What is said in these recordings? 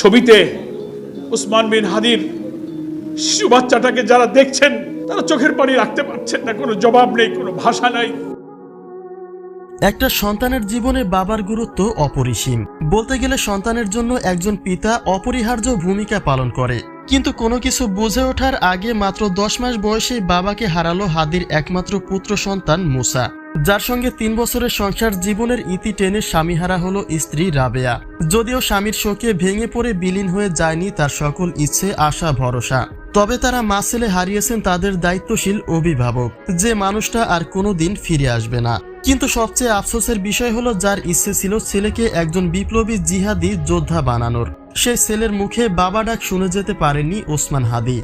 ছবিতে উসমান বিন হাদির শিশু বাচ্চাটাকে যারা দেখছেন, তারা চোখের পানি রাখতে পারছেন না, কোনো জবাব নেই, কোনো ভাষা নাই। একটা সন্তানের জীবনে বাবার গুরুত্ব অপরিসীম। বলতে গেলে সন্তানের জন্য একজন পিতা অপরিহার্য ভূমিকা পালন করে। কিন্তু কোনো কিছু বুঝে ওঠার আগে মাত্র দশ মাস বয়সে বাবাকে হারালো হাদির একমাত্র পুত্র সন্তান মুসা। যার সঙ্গে তিন বছরের সংসার জীবনের ইতি টেনে স্বামীহারা হলো স্ত্রী রাবেয়া। যদিও স্বামীর শোকে ভেঙে পড়ে বিলীন হয়ে যায়নি তার সকল ইচ্ছে, আশা, ভরসা। তবে তারা মা ছেলে হারিয়েছেন তাদের দায়িত্বশীল অভিভাবক। যে মানুষটা আর কোনোদিন ফিরে আসবে না। কিন্তু সবচেয়ে আফসোসের বিষয় হলো যার ইচ্ছে ছিল ছেলেকে একজন বিপ্লবী জিহাদি যোদ্ধা বানানোর। সেই ছেলের মুখে বাবা ডাক শুনে যেতে পারেনি ওসমান হাদি।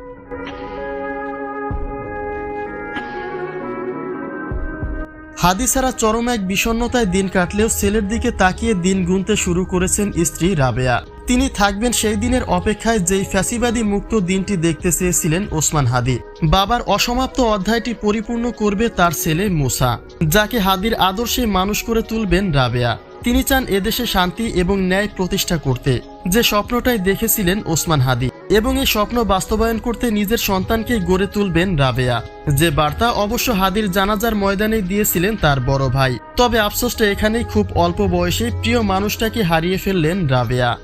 হাদি ছাড়া চরম এক বিষণ্ণতায় দিন কাটলেও ছেলের দিকে তাকিয়ে দিন গুনতে শুরু করেছেন স্ত্রী রাবেয়া। তিনি থাকবেন সেই দিনের অপেক্ষায় যেই ফ্যাসিবাদী মুক্ত দিনটি দেখতে চেয়েছিলেন ওসমান হাদি। বাবার অসমাপ্ত অধ্যায়টি পরিপূর্ণ করবে তার ছেলে মুসা, যাকে হাদির আদর্শে মানুষ করে তুলবেন রাবেয়া। তিনি চান এদেশে শান্তি এবং ন্যায় প্রতিষ্ঠা করতে, যে স্বপ্নটাই দেখেছিলেন ওসমান হাদি। এবং এই স্বপ্ন বাস্তবায়ন করতে নিজের সন্তানকে গড়ে তুলবেন রাবেয়া। যে বার্তা অবশ্য হাদির জানাজার ময়দানে দিয়েছিলেন তার বড় ভাই। তবে আফসোসটা এখানেই খুব অল্প বয়সে প্রিয় মানুষটাকে হারিয়ে ফেললেন রাবেয়া।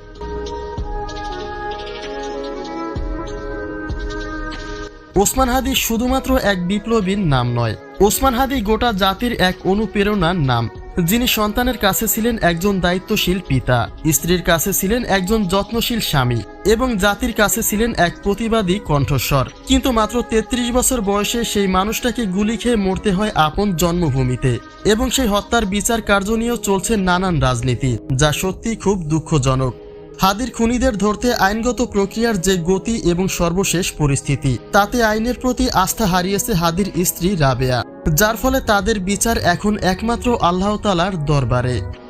ওসমান হাদি শুধুমাত্র এক বিপ্লবীর নাম নয়। ওসমান হাদি গোটা জাতির এক অনুপ্রেরণার নাম। যিনি সন্তানের কাছে ছিলেন একজন দায়িত্বশীল পিতা, স্ত্রীর কাছে ছিলেন একজন যত্নশীল স্বামী এবং জাতির কাছে ছিলেন এক প্রতিবাদী কণ্ঠস্বর। কিন্তু মাত্র ৩৩ বছর বয়সে সেই মানুষটাকে গুলি খেয়ে মরতে হয় আপন জন্মভূমিতে এবং সেই হত্যার বিচার কার্য নিয়েও চলছে নানান রাজনীতি, যা সত্যি খুব দুঃখজনক। হাদির খুনিদের ধরতে আইনগত প্রক্রিয়ার যে গতি এবং সর্বশেষ পরিস্থিতি, তাতে আইনের প্রতি আস্থা হারিয়েছে হাদির স্ত্রী রাবেয়া। যার ফলে তাদের বিচার এখন একমাত্র আল্লাহতালার দরবারে।